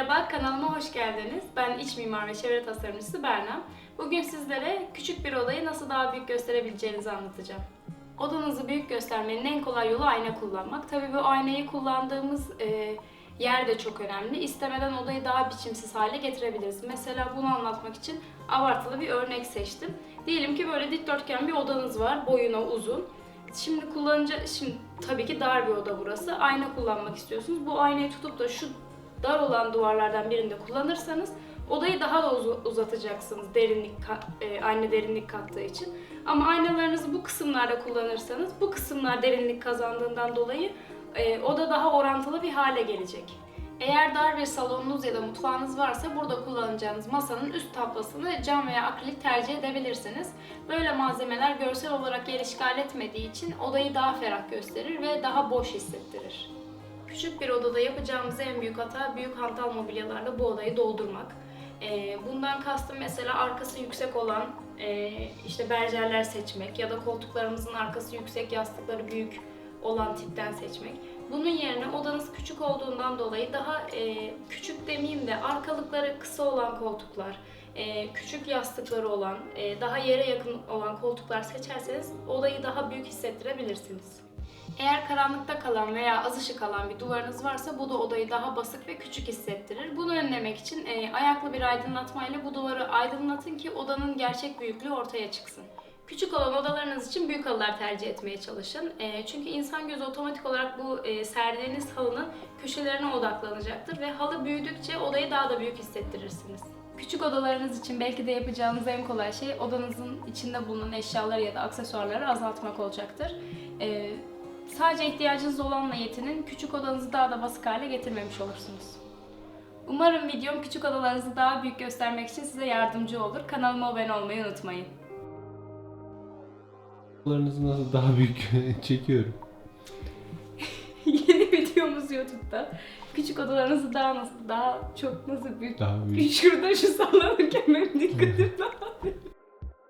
Merhaba, kanalıma hoş geldiniz. Ben iç mimar ve çevre tasarımcısı Berna. Bugün sizlere küçük bir odayı nasıl daha büyük gösterebileceğinizi anlatacağım. Odanızı büyük göstermenin en kolay yolu ayna kullanmak. Tabii bu aynayı kullandığımız e, yer de çok önemli. İstemeden odayı daha biçimsiz hale getirebiliriz. Mesela bunu anlatmak için abartılı bir örnek seçtim. Diyelim ki böyle dikdörtgen bir odanız var, boyuna uzun. Şimdi kullanınca, şimdi tabii ki dar bir oda burası. Ayna kullanmak istiyorsunuz. Bu aynayı tutup da şu dar olan duvarlardan birinde kullanırsanız odayı daha da uzu- uzatacaksınız derinlik e, ayna derinlik kattığı için. Ama aynalarınızı bu kısımlarda kullanırsanız bu kısımlar derinlik kazandığından dolayı e, oda daha orantılı bir hale gelecek. Eğer dar bir salonunuz ya da mutfağınız varsa burada kullanacağınız masanın üst tablasını cam veya akrilik tercih edebilirsiniz. Böyle malzemeler görsel olarak yer işgal etmediği için odayı daha ferah gösterir ve daha boş hissettirir. Küçük bir odada yapacağımız en büyük hata büyük hantal mobilyalarla bu odayı doldurmak. Ee, bundan kastım mesela arkası yüksek olan e, işte berjerler seçmek ya da koltuklarımızın arkası yüksek, yastıkları büyük olan tipten seçmek. Bunun yerine odanız küçük olduğundan dolayı daha e, küçük demeyeyim de arkalıkları kısa olan koltuklar, e, küçük yastıkları olan, daha yere yakın olan koltuklar seçerseniz odayı daha büyük hissettirebilirsiniz. Eğer karanlıkta kalan veya az ışık alan bir duvarınız varsa bu da odayı daha basık ve küçük hissettirir. Bunu önlemek için e, ayaklı bir aydınlatmayla bu duvarı aydınlatın ki odanın gerçek büyüklüğü ortaya çıksın. Küçük olan odalarınız için büyük halılar tercih etmeye çalışın. E, çünkü insan gözü otomatik olarak bu e, serdiğiniz halının köşelerine odaklanacaktır ve halı büyüdükçe odayı daha da büyük hissettirirsiniz. Küçük odalarınız için belki de yapacağınız en kolay şey odanızın içinde bulunan eşyaları ya da aksesuarları azaltmak olacaktır. E, Sadece ihtiyacınız olanla yetinin, küçük odanızı daha da basık hale getirmemiş olursunuz. Umarım videom küçük odalarınızı daha büyük göstermek için size yardımcı olur. Kanalıma abone olmayı unutmayın. Odalarınızı nasıl daha büyük çekiyorum. Yeni videomuz YouTube'da. Küçük odalarınızı daha nasıl, daha çok nasıl büyük... Daha büyük. Şurada şu sallanırken benim dikkatim dağılıyor.